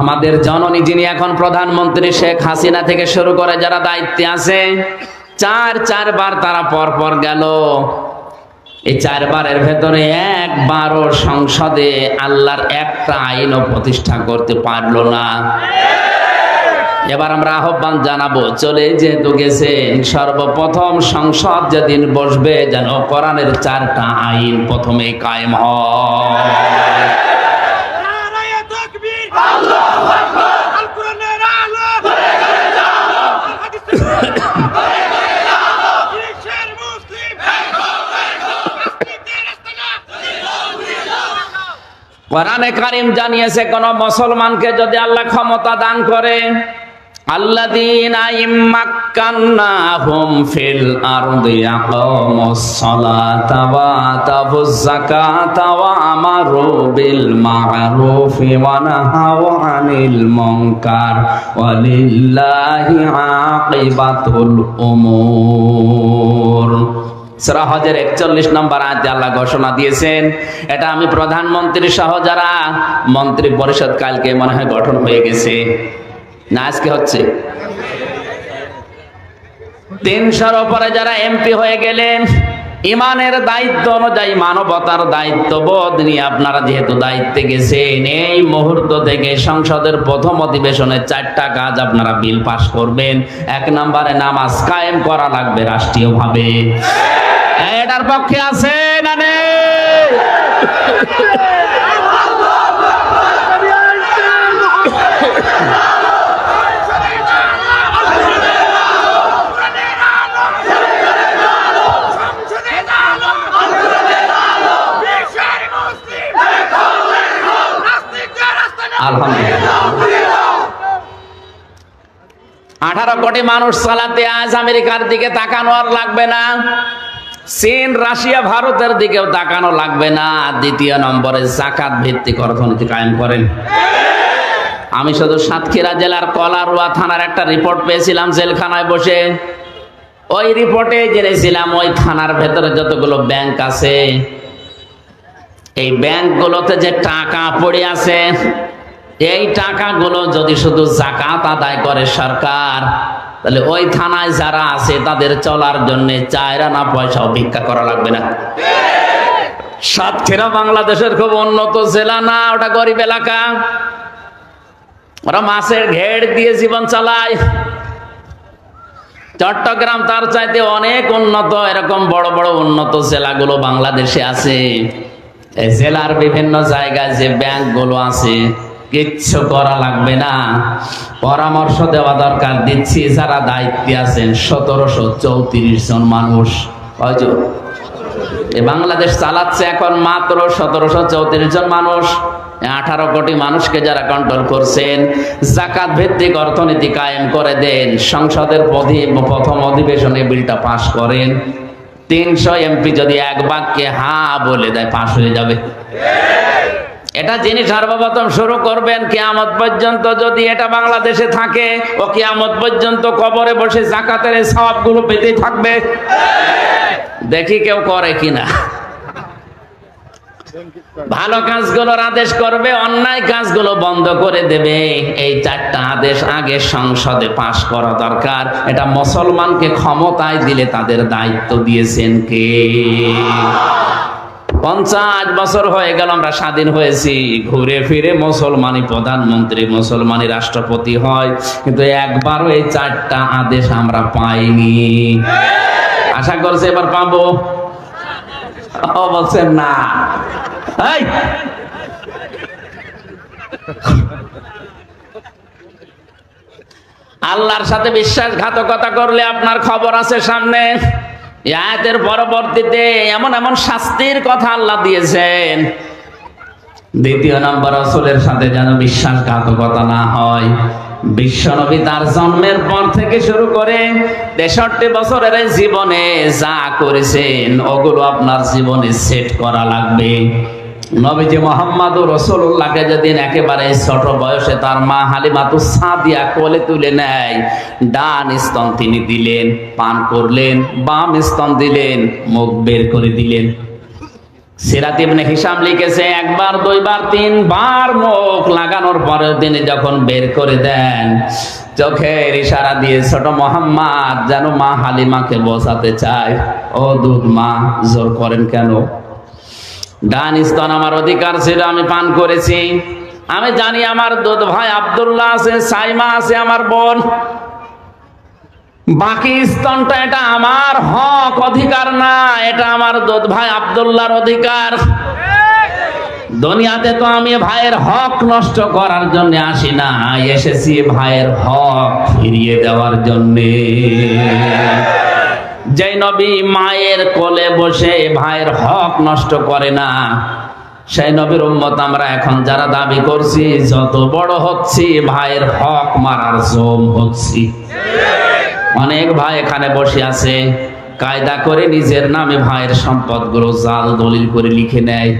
আমাদের জননী যিনি এখন প্রধানমন্ত্রী শেখ হাসিনা থেকে শুরু করে যারা দায়িত্বে আছে, চার চারবার তারা পর পর গেল। এই চারবারের ভেতরে একবারও সংসদে আল্লাহর একটা আইনও প্রতিষ্ঠা করতে পারল না। এবার আমরা আহ্বান জানাব, চলে যেহেতু গেছেন সর্বপ্রথম সংসদ যেদিন বসবে যেন কোরআনের চারটা আইন প্রথমে কায়েম হয় নারায়ে তাকবীর আল্লাহু আকবার আল কোরআনের আলো করে করে যাও হাদিসের করে করে যাও বিশ্বের মুসলিম মুসলিমদের আস্তানা কোরআনে কারিম জানিয়েছে কোন মুসলমানকে যদি আল্লাহ ক্ষমতা দান করে আমারু বিল সূরা হজের 41 নম্বর আয়াতে আল্লাহ ঘোষণা দিয়েছেন। এটা আমি প্রধানমন্ত্রী সহ যারা মন্ত্রী পরিষদ কালকে মনে হয় গঠন হয়ে গেছে। না, আজকে হচ্ছে। তিনশোর উপরে যারা এমপি হয়ে গেলেন, ইমানের দায়িত্ব অনুযায়ী মানবতার দায়িত্ববোধ নিয়ে আপনারা যেহেতু দায়িত্বে গেছেন, এই মুহূর্ত থেকে সংসদের প্রথম অধিবেশনে চারটা কাজ আপনারা বিল পাশ করবেন। এক নম্বরে নামাজ কায়েম করা লাগবে রাষ্ট্রীয়ভাবে। এটার পক্ষে আছে না নেই? আঠারো কোটি মানুষ চালাতে আজ আমেরিকার দিকে তাকানো আর লাগবে না। চীন, রাশিয়া, ভারতের দিকেও তাকানো লাগবে না। দ্বিতীয় নম্বরে জাকাত ভিত্তিক অর্থনীতি কায়েম করেন। আমি শুধু সাতক্ষীরা জেলার কলারুয়া থানার একটা রিপোর্ট পেয়েছিলাম জেলখানায় বসে। ওই রিপোর্টে জেনেছিলাম ওই থানার ভেতরে যতগুলো ব্যাংক আছে, এই ব্যাংকগুলোতে যে টাকা পড়ে আছে, এই টাকাগুলো যদি শুধু জাকাত আদায় করে সরকার তাহলে ওই থানায় যারা আছে তাদের চলার জন্য চায়রা না পয়সা ভিক্ষা করা লাগবে না। সাতক্ষীরা বাংলাদেশের খুব উন্নত জেলা না, ওটা গরিব এলাকা। ওরা মাছের ঘেড় দিয়ে জীবন চালায়। চট্টগ্রাম তার চাইতে অনেক উন্নত, এরকম বড় বড় উন্নত জেলাগুলো বাংলাদেশে আছে। জেলার বিভিন্ন জায়গায় যে ব্যাংকগুলো আছে কিচ্ছু করা লাগবে না। পরামর্শ দেওয়া দরকার, দিচ্ছি যারা দায়িত্বে আছেন, সতেরোশো চৌত্রিশ জন মানুষ। বাংলাদেশ চালাচ্ছে এখন মাত্র সতেরোশো চৌত্রিশ জন মানুষ। আঠারো কোটি মানুষকে যারা কন্ট্রোল করছেন, জাকাত ভিত্তিক অর্থনীতি কায়েম করে দেন, সংসদের প্রথম অধিবেশনে বিলটা পাশ করেন। তিনশো এমপি যদি এক বাক্যে হা বলে দেয়, পাশ হয়ে যাবে। এটা যিনি সর্বপ্রথম শুরু করবেন, কেয়ামত পর্যন্ত যদি এটা বাংলাদেশে থাকে, ও কেয়ামত পর্যন্ত কবরে বসে জাকাতের সবগুলো পেতেই থাকবে। দেখি কেউ করে কিনা। ভালো কাজগুলোর আদেশ করবে, অন্যায় কাজগুলো বন্ধ করে দেবে। এই চারটা আদেশ আগে সংসদে পাশ করা দরকার। এটা মুসলমানকে ক্ষমতায় দিলে তাদের দায়িত্ব দিয়েছেন কে? পঞ্চাশ বছর হয়ে গেল, আমরা স্বাধীন হয়েছি। ঘুরে ফিরে মুসলমানি প্রধানমন্ত্রী, মুসলমানি রাষ্ট্রপতি হয়, কিন্তু একবারও এই চারটা আদেশ আমরা পাইনি। আশা করছি এবার পাবো? বলছেন না। আল্লাহর সাথে বিশ্বাসঘাতকতা করলে আপনার খবর আছে সামনে? আয়াতের পরবর্তীতে এমন এমন শাস্তির কথা আল্লাহ দিয়েছেন। দ্বিতীয় নম্বর রসুলের সাথে যেন বিশ্বাসঘাতকতা না হয়। বিশ্বনবী তার জন্মের পর থেকে শুরু করে তেষট্টি বছরের জীবনে যা করেছেন, ওগুলো আপনার জীবনে সেট করা লাগবে। নবীজি মোহাম্মদ রসুল্লাহকে যেদিন একেবারে ছোট বয়সে তার মা হালিমাতু সাদিয়া কোলে তুলে নেয়, ডান স্তন তিনি দিলেন, পান করলেন, বাম স্তন দিলেন, মুখ বের করে দিলেন। সিরাত ইবনে হিসাম লিখেছে, একবার, দুইবার, তিনবার মুখ লাগানোর পরেও তিনি যখন বের করে দেন, চোখের ইশারা দিয়ে ছোট মোহাম্মদ যেন মা হালিমাকে বসাতে চায়, ও দুধ মা, জোর করেন কেন? ডান স্তন আমার অধিকার ছিল, আমি পান করেছি। আমি জানি আমার দুধ ভাই আব্দুল্লাহ আছে, সাইমা আছে আমার বোন। বাকি স্তনটা এটা আমার হক অধিকার না, এটা আমার দুধ ভাই আব্দুল্লাহর অধিকার। দুনিয়াতে তো আমি ভাইয়ের হক নষ্ট করার জন্য আসি না, এসেছি ভাইয়ের হক ফিরিয়ে দেওয়ার জন্যে। যেই নবী মায়ের কোলে বসে ভাইয়ের হক নষ্ট করে না, সেই নবীর উম্মত আমরা এখন যারা দাবি করছি, যত বড় হচ্ছি, ভাইয়ের হক মারার জম হচ্ছি। অনেক ভাই এখানে বসে আছে, কায়দা করে নিজের নামে ভাইয়ের সম্পদগুলো জাল দলিল করে লিখে নেয়।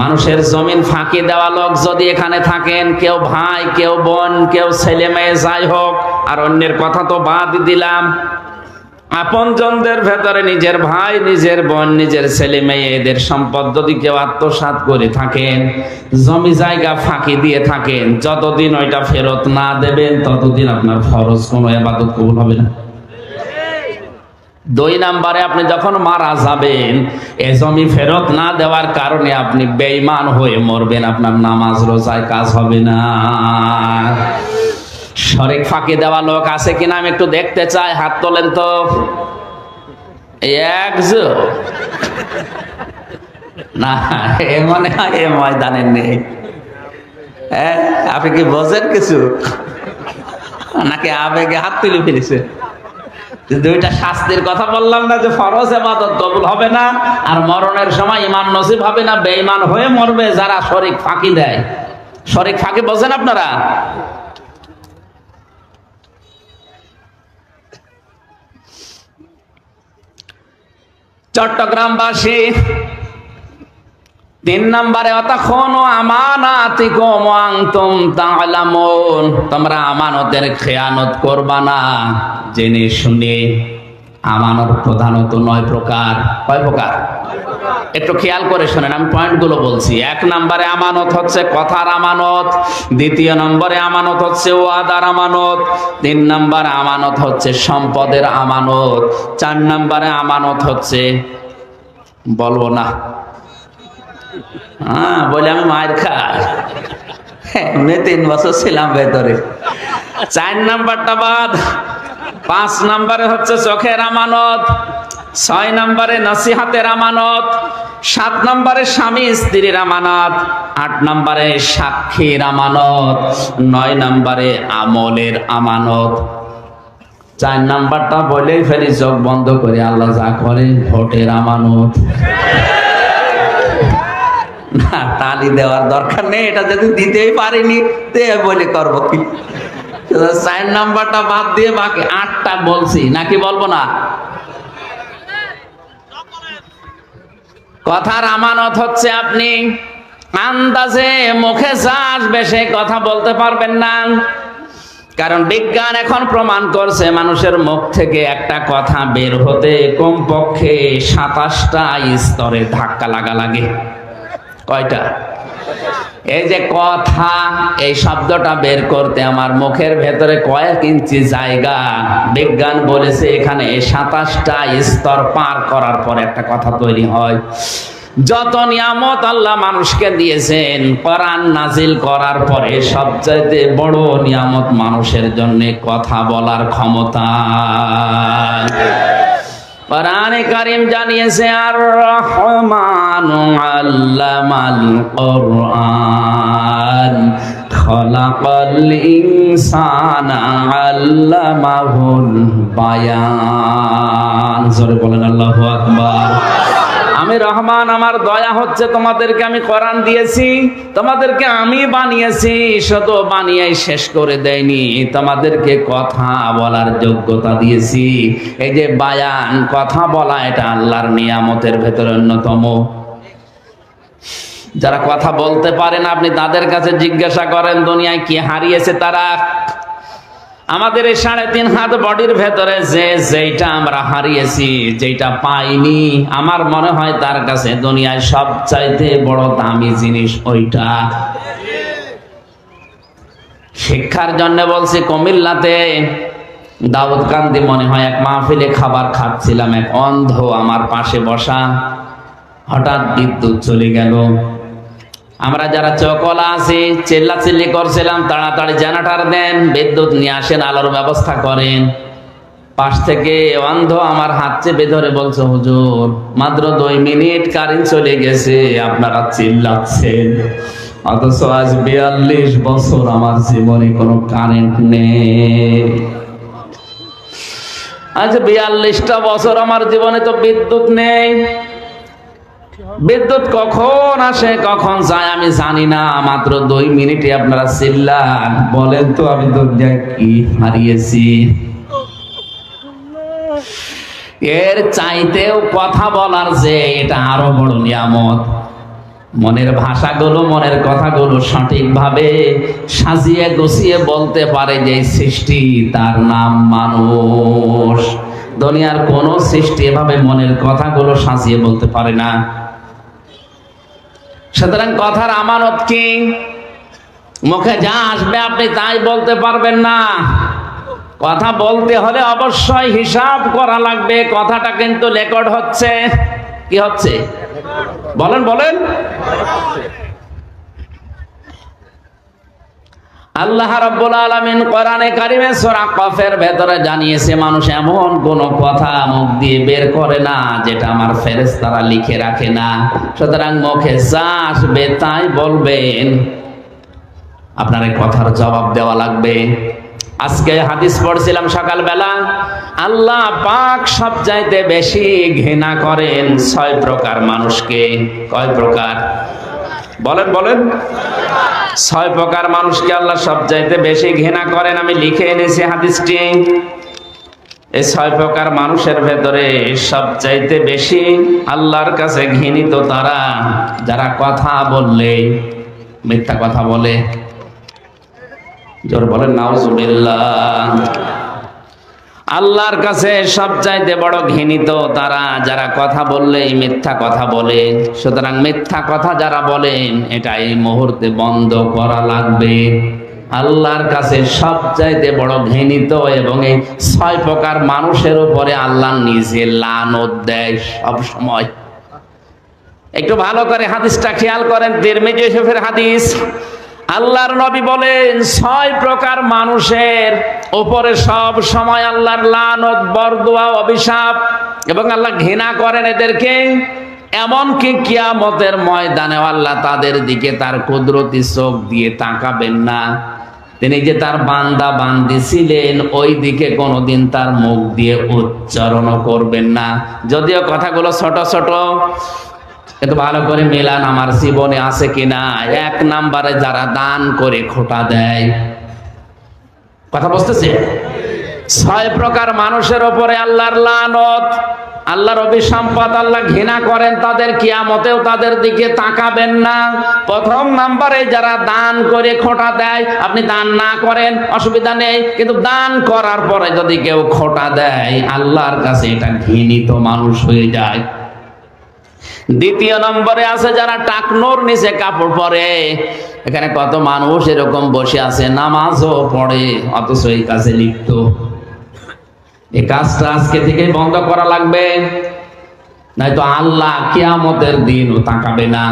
মানুষের জমিন ফাঁকি দেওয়া লোক যদি এখানে থাকেন, কেউ ভাই, কেউ বোন, কেউ ছেলে মেয়ে, যাই হোক, আর অন্যের কথা তো বাদ দিলাম। আপনজনদের ভেতরে নিজের ভাই, নিজের বোন, নিজের ছেলে মেয়ে, এদের সম্পদ যদি কেউ আত্মসাৎ করে থাকেন, জমি জায়গা ফাঁকি দিয়ে থাকেন, যতদিন ওইটা ফেরত না দেবেন, ততদিন আপনার ফরজ কোনো এবাদত কবুল হবে না। দুই নাম্বারে আপনি যখন মারা যাবেন, এ জমি ফেরত না দেওয়ার কারণে আপনি বেঈমান হয়ে মরবেন, আপনার নামাজ, রোজায় কাজ হবে না। শরিক ফাঁকি দেওয়া লোক আছে কিনা আমি একটু দেখতে চাই, হাত তোলেন তো। না আপনি কি বোঝেন কিছু? নাকি হাত তুলে দুইটা শাস্তির কথা বললাম না যে ফরজ হবে না, আর মরণের সময় ইমান নসিব হবে না, বেঈমান হয়ে মরবে যারা শরিক ফাঁকি দেয়। শরিক ফাঁকি বোঝেন আপনারা? চট্টগ্রামবাসী, তিন নম্বরে অতক্ষণ আমানাতিকুম আনতুম তা'লামুন তোমরা আমানতের খেয়ানত করবা না। জেনে শুনে, আমানত প্রধানত নয় প্রকার। কয় প্রকার? একটু খেয়াল করে শোনেন, আমি পয়েন্টগুলো বলছি। এক নম্বরে আমানত হচ্ছে কথার আমানত, দ্বিতীয় নম্বরে আমানত হচ্ছে ওয়াদার আমানত, তিন নম্বরে আমানত হচ্ছে সম্পদের আমানত, চার নম্বরে আমানত হচ্ছে, বলব না। হ্যাঁ বলে আমি মায়ের খাই। এমনি তিন বছর ছিলাম ভেতরে। চার নাম্বারটা বাদ। পাঁচ নাম্বারে হচ্ছে চোখের আমানত, ছয় নম্বরে নসিহাতের আমানত, সাত নম্বরে স্বামী স্ত্রীর আমানত, আট নম্বরে সাক্ষীর আমানত, নয় নম্বরে আমলের আমানত। চার নাম্বারটা বলেই ফেলি, চোখ বন্ধ করে আল্লাহ যা করে, ভোটের আমানত। না, তালি দেওয়ার দরকার নেই, এটা যদি দিতেই পারিনি, তে বলে করব কি? চার নাম্বারটা বাদ দিয়ে বাকি আটটা বলছি, নাকি বলব না? কথার আমানত হচ্ছে আপনি আন্দাজে মুখে আসবে সে কথা বলতে পারবেন না। কারণ বিজ্ঞান এখন প্রমাণ করছে, মানুষের মুখ থেকে একটা কথা বের হতে কমপক্ষে সাতাশটা স্তরে ধাক্কা লাগা লাগে। কয়টা? এই যে কথা, এই শব্দটা বের করতে আমার মুখের ভেতরে কয়েক ইঞ্চি জায়গা। বিজ্ঞান বলেছে এখানে সাতাশটা স্তর পার করার পর একটা কথা তৈরি হয়। যত নিয়ামত আল্লাহ মানুষকে দিয়েছেন, কোরআন নাজিল করার পরে সবচাইতে বড় নিয়ামত মানুষের জন্য কথা বলার ক্ষমতা। কোরআনে কারিম জানিয়েছে আর রহমান আল্লামাল কোরআন। খলাকাল ইনসানা আল্লামাহুল বায়ান। জোরে বলেন, আল্লাহু আকবার। আমি রহমান, আমার দয়া হচ্ছে তোমাদেরকে আমি কোরআন দিয়েছি, তোমাদেরকে আমি বানিয়েছি, শুধু বানিয়ে শেষ করে দেয়নি, তোমাদেরকে কথা বলার যোগ্যতা দিয়েছি। এই যে বায়ান, কথা বলা এটা আল্লাহর নিয়ামতের ভেতরে অন্যতম। যারা কথা বলতে পারেন আপনি তাদের কাছে জিজ্ঞাসা করেন, দুনিয়ায় কি হারিয়েছে তারা? আমাদের এই সাড়ে তিন হাত বডির ভেতরে যে যেইটা আমরা হারিয়েছি যেটা পাইনি, আমার মনে হয় তার কাছে দুনিয়ায় সবচাইতে বড় দামি জিনিস ওইটা। শিক্ষার জন্য বলছি, কুমিল্লাতে দাউদ কান্দি মনে হয় এক মাহফিলে খাবার খাচ্ছিলাম, এক অন্ধ আমার পাশে বসা। হঠাৎ বিদ্যুৎ চলে গেল। আমরা যারা চকলা আছি চিল্লা চিল্লি করছিলাম, তাড়াতাড়ি জেনারেটর দেন, বিদ্যুৎ নিয়ে আসেন, আলোর ব্যবস্থা করেন। পাশ থেকে অন্ধ আমার হাত চেপে ধরে বলছে, হুজুর, মাত্র দুই মিনিট কারেন্ট চলে গেছে, আপনারা চিল্লাচ্ছেন। অথচ আজ বিয়াল্লিশ বছর আমার জীবনে কোনো কারেন্ট নেই। আজ বিয়াল্লিশটা বছর আমার জীবনে তো বিদ্যুৎ নেই। বিদ্যুৎ কখন আসে, কখন যায় আমি জানি না, মাত্র দুই মিনিটে আপনারা চিল্লান। বলেন তো আমি দুনিয়ায় কি হারিয়েছি। এর চাইতেও কথা বলার যে এটা আরও বড় নিয়ামত। মনের ভাষাগুলো, মনের কথাগুলো সঠিকভাবে সাজিয়ে গুছিয়ে বলতে পারে যে সৃষ্টি তার নাম মানুষ। দুনিয়ার কোন সৃষ্টি এভাবে মনের কথাগুলো সাজিয়ে বলতে পারে না। সুতরাং কথার আমানত কি? মুখে যা আসবে আপনি তাই বলতে পারবেন না। কথা বলতে হলে অবশ্যই হিসাব করা লাগবে। কথাটা কিন্তু রেকর্ড হচ্ছে। কি হচ্ছে? বলেন বলেন। আল্লাহ রাব্বুল আলামিন কোরআনে কারিমে সূরা কফের ভেতরে জানিয়েছে, মানুষ এমন কোন কথা মুখ দিয়ে বের করে না, যেটা আমার ফেরেশতারা লিখে রাখে না। সুতরাং মুখে যা আসবে তাই বলবেন। আপনার এই কথার জবাব দেওয়া লাগবে। আজকে হাদিস পড়ছিলাম সকালবেলা, আল্লাহ পাক সব চাইতে বেশি ঘৃণা করেন ছয় প্রকার মানুষকে। কয় প্রকার? বলেন বলেন। ছয় প্রকার মানুষকে আল্লাহ সব চাইতে বেশি ঘৃণা করেন, আমি লিখে এনেছি হাদিসটি। এই ছয় প্রকার মানুষের ভেতরে সব চাইতে বেশি আল্লাহর কাছে ঘৃণিত তারা, যারা কথা বললে, মিথ্যা কথা বলে। জোর বলেন, নাউজুবিল্লাহ। আল্লাহর কাছে সব চাইতে বড় ঘৃণিত তারা যারা কথা বললেই মিথ্যা কথা বলে। সুতরাং মিথ্যা কথা যারা বলেন এটা এই মুহূর্তে বন্ধ করা লাগবে। আল্লাহর কাছে সব চাইতে বড় ঘৃণিত এবং এই ছয় প্রকার মানুষের উপরে আল্লাহ নিজে লানত দেয় সব সময়। একটু ভালো করে হাদিসটা খেয়াল করেন, তিরমিজি ইউসুফের হাদিস। আল্লাহর নবী বলেন, ছয় প্রকার মানুষের উপরে সব সময় আল্লাহর লানত, বরদোয়া, অভিশাপ এবং আল্লাহ ঘৃণা করেন এদেরকে। এমনকি কিয়ামতের ময়দানে আল্লাহ তাদের দিকে তার কুদরতি চোখ দিয়ে তাকাবেন না। তিনি যে তার বান্দা বান্দি ছিলেন, ওই দিকে কোনোদিন তার মুখ দিয়ে উচ্চারণ করবেন না। যদিও কথাগুলো ছোট ছোট কিন্তু ভালো করে মেলান, আমার জীবনে আছে কিনা? এক নাম্বারে যারা দান করে খোটা দেয়। কথা বুঝতেছে? ছয় প্রকার মানুষের ওপরে আল্লাহর লানত, আল্লাহর অভিসম্পদ, আল্লাহ ঘৃণা করেন, তাদের কিয়ামতেও তাদের দিকে তাকাবেন না। প্রথম নাম্বারে যারা দান করে খোটা দেয়, আপনি দান না করেন, অসুবিধা নেই। কিন্তু দান করার পরে যদি কেউ খোটা দেয়, আল্লাহর কাছে এটা ঘৃণিত মানুষ হয়ে যায়। দ্বিতীয় নম্বরে আছে যারা টাকনোর নিচে কাপড় পরে। এখানে কত মানুষ এরকম বসে আছে, নামাজও পড়ে, অথচ এই কাজে লিপ্ত। এই কাজটা আজকে থেকে বন্ধ করা লাগবে। নয়তো আল্লাহ কিয়ামতের দিনও তাকাবে না।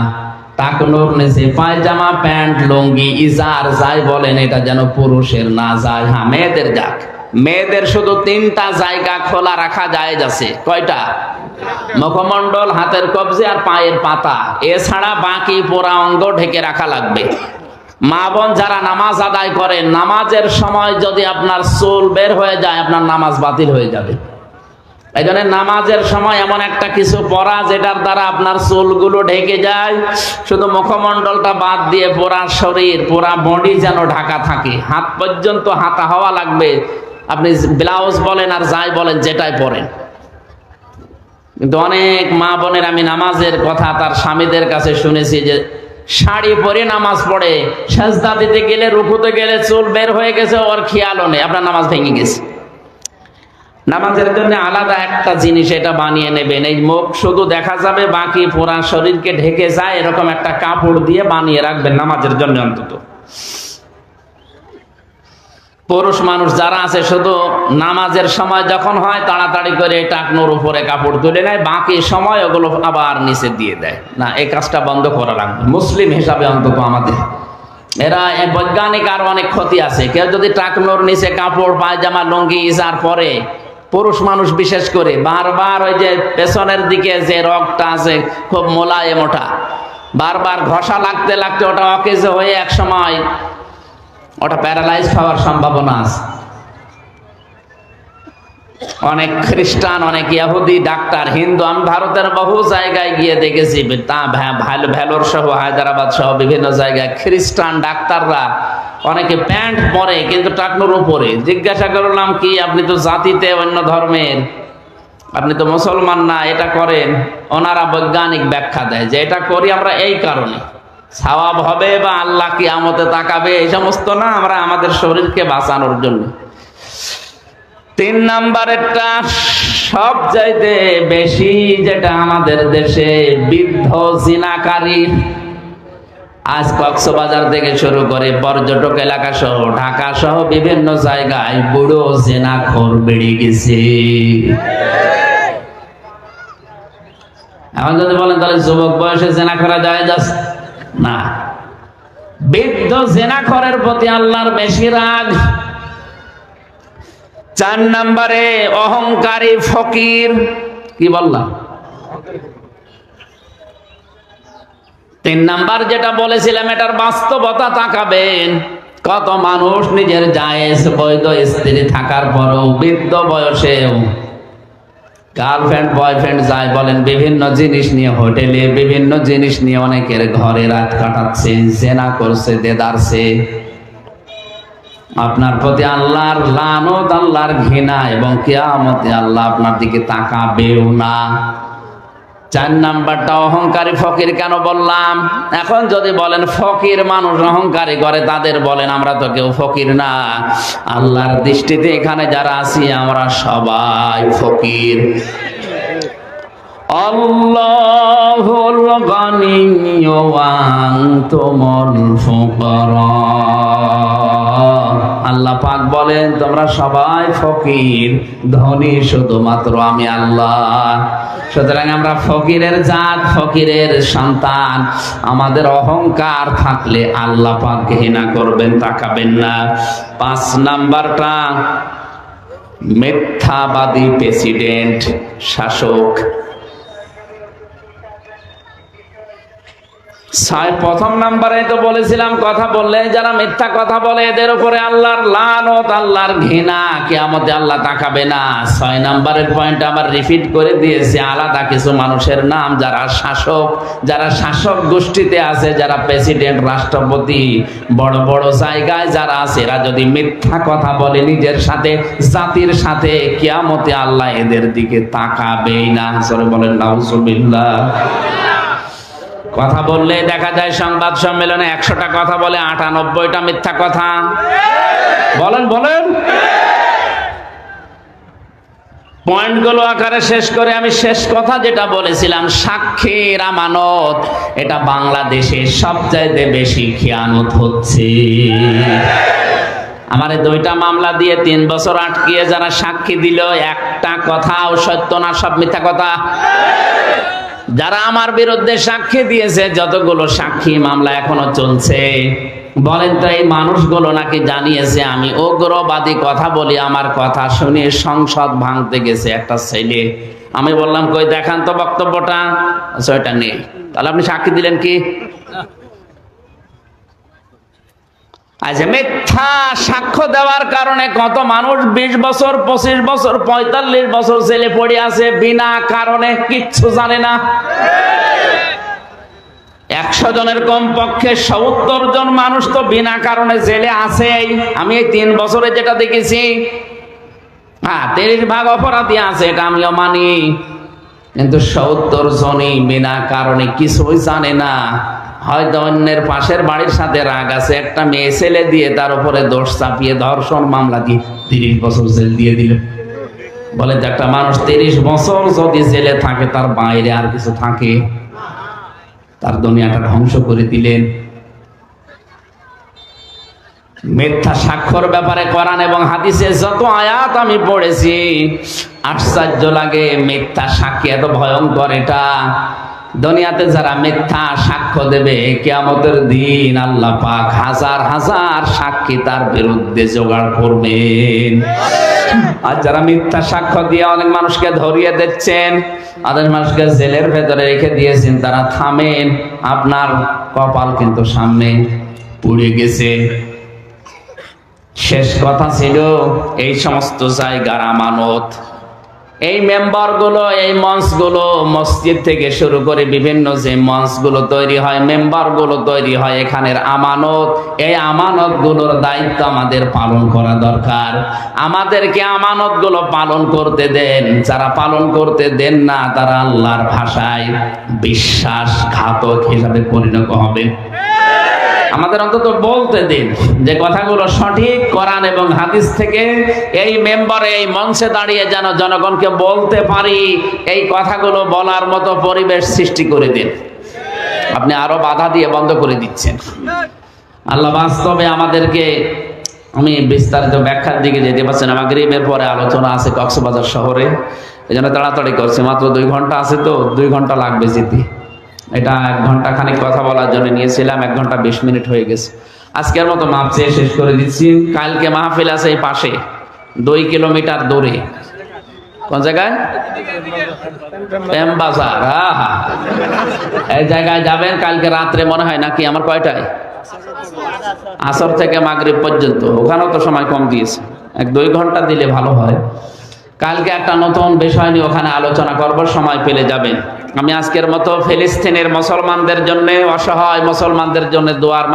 টাকনোর নিচে পায়জামা, প্যান্ট, লুঙ্গি, ইজার যাই বলেন, এটা যেন পুরুষের না যায়। হ্যাঁ মেয়েদের যাক। মেয়েদের শুধু তিনটা জায়গা খোলা রাখা যায় যাচ্ছে কয়টা? মুখমণ্ডল, হাতের কবজে আর পায়ের পাতা। এছাড়া বাকি পোড়া অঙ্গ ঢেকে রাখা লাগবে। মা বোন যারা নামাজ আদায় করেন নামাজের সময় যদি আপনার চুল বের হয়ে যায়, আপনার নামাজ বাতিল হয়ে যাবে। এই জন্য নামাজের সময় এমন একটা কিছু পরা যেটার দ্বারা আপনার চুলগুলো ঢেকে যায়। শুধু মুখমণ্ডলটা বাদ দিয়ে পুরা শরীর পুরা বডি যেন ঢাকা থাকে। হাত পর্যন্ত হাতা হওয়া লাগবে। আপনি ব্লাউজ বলেন আর যাই বলেন, যেটাই পরেন। কিন্তু অনেক মা বোনের আমি নামাজের কথা তার স্বামীদের কাছে শুনেছি যে শাড়ি পরে নামাজ পড়ে, সাজদা দিতে গেলে, রুকুতে গেলে চুল বের হয়ে গেছে, ওর খেয়ালও নেই, আপনার নামাজ ভেঙে গেছে। নামাজের জন্য আলাদা একটা জিনিস এটা বানিয়ে নেবেন, এই মুখ শুধু দেখা যাবে, বাকি পুরা শরীরকে ঢেকে যায়, এরকম একটা কাপড় দিয়ে বানিয়ে রাখবেন নামাজের জন্য অন্তত। পুরুষ মানুষ যারা আছে, শুধু নামাজের সময় যখন হয়, তাড়াতাড়ি করে টাকনোর উপরে কাপড় তুলে নেয়, বাকি সময় ওগুলো আবার নিচে দিয়ে দেয়। না, এই কাজটা বন্ধ করা লাগবে। মুসলিম হিসাবে অন্তত আমাদের। এরা বৈজ্ঞানিক আর অনেক ক্ষতি আছে। কেউ যদি টাকনোর নিচে কাপড়, পায়জামা, লুঙ্গি ইজার পরে, পুরুষ মানুষ বিশেষ করে, বারবার ওই যে পেছনের দিকে যে রগটা আছে, খুব মোলায়েম ওঠা বারবার ঘষা লাগতে লাগতে ওটা অকেজে হয়ে এক সময় ওটা প্যারালাইজ হওয়ার সম্ভাবনা আছে। অনেক খ্রিস্টান, অনেক ইহুদি, ডাক্তার, হিন্দু, আমি ভারতের বহু জায়গায় গিয়ে দেখেছি, তা ভ্যাল- ভ্যালোর সহ, হায়দ্রাবাদ সহ, বিভিন্ন জায়গায় খ্রিস্টান ডাক্তাররা অনেকে প্যান্ট পরে কিন্তু টাকনুর উপরে। জিজ্ঞাসা করলাম, কি আপনি তো জাতিতে অন্য ধর্মের? আপনি তো মুসলমান না, এটা করেন। ওনারা বৈজ্ঞানিক ব্যাখ্যা দেয় যে এটা করি আমরা এই কারণে। সওয়াব হবে বা আল্লাহ কি আমতে তাকাবে, এই সমস্ত না আমরা আমাদের শরীরকে বাঁচানোর জন্য। তিন নাম্বারেরটা সব চাইতে বেশি যেটা আমাদের দেশে বৃদ্ধ জিনাকারী আজ কক্সবাজার থেকে শুরু করে পর্যটক এলাকা সহ, ঢাকা সহ বিভিন্ন জায়গায় বুড়ো জেনাখোর বেড়ে গেছে। এখন যদি বলেন তাহলে যুবক বয়সে জেনা করা যায় যাচ্ছে না। বৃদ্ধ জেনাখরের প্রতি আল্লাহর বেশি রাগ। চার নম্বরে অহংকারী ফকির। কি বললাম? তিন নাম্বার যেটা বলেছিলাম, এটার বাস্তবতা তাকাবেন। কত মানুষ নিজের জায়েজ বৈধ স্ত্রী থাকার পরও বৃদ্ধ বয়সেও গার্লফ্রেন্ড বয়ফ্রেন্ড যাই বলেন, বিভিন্ন জিনিস নিয়ে হোটেলে, বিভিন্ন জিনিস নিয়ে অনেকের ঘরে রাত কাটাচ্ছে, জেনা করছে, দেদারছে। আপনার প্রতি আল্লাহর লানত, আল্লাহর ঘৃণা এবং কেয়ামতে আল্লাহ আপনার দিকে তাকাবেও না। চার নাম্বারটা অহংকারী ফকির কেন বললাম? এখন যদি বলেন ফকির মানুষ অহংকারী করে, তাদের বলেন আমরা তো কেউ ফকির না। আল্লাহর দৃষ্টিতে এখানে যারা আছি, আমরা সবাই ফকির। আল্লাহ পাক বলেন, তোমরা সবাই ফকির, ধনী শুধুমাত্র আমি আল্লাহ। সুতরাং আমরা ফকিরের জাত, ফকিরের সন্তান। আমাদের অহংকার থাকলে আল্লাহ পাক ঘৃণা করবেন, তাকাবেন না। পাঁচ নাম্বারটা, মিথ্যাবাদী প্রেসিডেন্ট, শাসক। প্রথম নাম্বারে তো বলেছিলাম, কথা বললে যারা মিথ্যা কথা বলে, এদের উপরে আল্লাহর লানত, আল্লাহর ঘৃণা, কেয়ামতে আল্লাহ তাকাবে না। ছয় নাম্বারের পয়েন্ট আবার রিপিট করে দিয়েছে, আলাদা কিছু মানুষের নাম, যারা শাসক যারা শাসক গোষ্ঠীতে আছে, যারা প্রেসিডেন্ট রাষ্ট্রপতি, বড় বড় জায়গায় যারা আছে, এরা যদি মিথ্যা কথা বলে নিজের সাথে, জাতির সাথে, কেয়ামতে আল্লাহ এদের দিকে তাকাবেই না। বলেন, নাউজুবিল্লাহ। কথা বললে দেখা যায় সংবাদ সম্মেলনে একশোটা কথা বলে, আটানব্বইটা মিথ্যা কথা। বলেন বলেন। পয়েন্টগুলো আকারে শেষ করে আমি শেষ কথা যেটা বলেছিলাম, সাক্ষীর আমানত। এটা বাংলাদেশে সবচাইতে বেশি খেয়ানত হচ্ছে। আমার দুইটা মামলা দিয়ে তিন বছর আটকিয়ে যারা সাক্ষী দিল, একটা কথাও সত্য না, সব মিথ্যা কথা। যারা আমার বিরুদ্ধে সাক্ষী দিয়েছে, যতগুলো সাক্ষী মামলা এখনও চলছে, বলেন তো এই মানুষগুলো নাকি জানিয়েছে, আমি অগ্রবাদী কথা বলি, আমার কথা শুনে সংসদ ভাঙতে গেছে একটা ছেলে। আমি বললাম, কই দেখান তো বক্তব্যটা। সেটা নেই তাহলে আপনি সাক্ষী দিলেন কি? আচ্ছা মিথ্যা সাক্ষ্য দেওয়ার কারণে কত মানুষ বিশ বছর, পঁচিশ বছর, পঁয়তাল্লিশ বছর জেলে পড়ে আছে, বিনা কারণে কিচ্ছু জানে না। একশো জনের কম পক্ষে সত্তর জন মানুষ তো বিনা কারণে জেলে আছেই। আমি এই তিন বছরে যেটা দেখেছি হ্যাঁ তিরিশ ভাগ অপরাধী আছে, এটা আমিও মানি। কিন্তু সত্তর জনই বিনা কারণে কিছুই জানে না। হয়তো অন্যের পাশের বাড়ির সাথে রাগ আছে। একটা মেয়ে ছেলে দিয়ে তার উপরে দোষ চাপিয়ে ধর্ষণ মামলা দিয়ে তিরিশ বছর জেল দিয়ে দিল। বলে যে একটা মানুষ তিরিশ বছর যদি জেলে থাকে, তার বাইরে আর কিছু থাকে? তার দুনিয়াটা ধ্বংস করে দিলেন। মিথ্যা স্বাক্ষর ব্যাপারে কোরআন এবং হাদিসে যত আয়াত আমি পড়েছি, আশ্চর্য লাগে মিথ্যা সাক্ষী এত ভয়ঙ্কর এটা। দুনিয়াতে যারা মিথ্যা সাক্ষ্য দেবে, কেয়ামতের দিন আল্লাহ পাক হাজার হাজার সাক্ষী তার বিরুদ্ধে জোগাড় করবেন। আর যারা মিথ্যা সাক্ষ্য দিয়ে অনেক মানুষকে ধরিয়ে দিচ্ছেন, অনেক মানুষকে জেলের ভেতরে রেখে দিয়েছেন, তারা থামেন, আপনার কপাল কিন্তু সামনে পুড়ে গেছে। শেষ কথা ছিল, এই সমস্ত জায়গার আমানত এই মেম্বারগুলো, এই মঞ্চগুলো মসজিদ থেকে শুরু করে বিভিন্ন যে মঞ্চগুলো তৈরি হয়, মেম্বারগুলো তৈরি হয় এখানের আমানত। এই আমানতগুলোর দায়িত্ব আমাদের পালন করা দরকার। আমাদেরকে আমানতগুলো পালন করতে দেন। যারা পালন করতে দেন না, তারা আল্লাহর ভাষায় বিশ্বাসঘাতক হিসাবে পরিণত হবে। আমাদের অন্তত বলতে দিন যে কথাগুলো সঠিক কোরআন এবং হাদিস থেকে এই মেম্বারে, এই মঞ্চে দাঁড়িয়ে যেন জনগণকে বলতে পারি, এই কথাগুলো বলার মতো পরিবেশ সৃষ্টি করে দিন। আপনি আরও বাধা দিয়ে বন্ধ করে দিচ্ছেন। আল্লাহ বাস্তবে আমাদেরকে, আমি বিস্তারিত ব্যাখ্যার দিকে যেতে পারছি না, মাগরিবের পরে আলোচনা আছে কক্সবাজার শহরে। এই জন্য তাড়াতাড়ি করছে, মাত্র দুই ঘণ্টা আছে তো, দুই ঘণ্টা লাগবে যেতে। এটা এক ঘণ্টা খানিক কথা বলার জন্য নিয়েছিলাম, এক ঘণ্টা বিশ মিনিট হয়ে গেছে। আজকের মতো মাপ চেয়ে শেষ করে দিচ্ছি। কালকে মাহফিল আছে এই পাশে, দুই কিলোমিটার দূরে। কোন জায়গায়? হ্যাঁ হ্যাঁ। জায়গায় যাবেন, কালকে রাত্রে মনে হয় নাকি আমার কয়টায়? আসর থেকে মাগরিব পর্যন্ত, ওখানেও তো সময় কম দিয়েছে। এক দুই ঘণ্টা দিলে ভালো হয়। কালকে একটা নতুন বিষয় নিয়ে ওখানে আলোচনা করবার সময় পেলে যাবেন। আমি আজকের মতো ফিলিস্তিনের মুসলমানদের জন্য অসহায় মুসলমানদের জন্য দোয়ার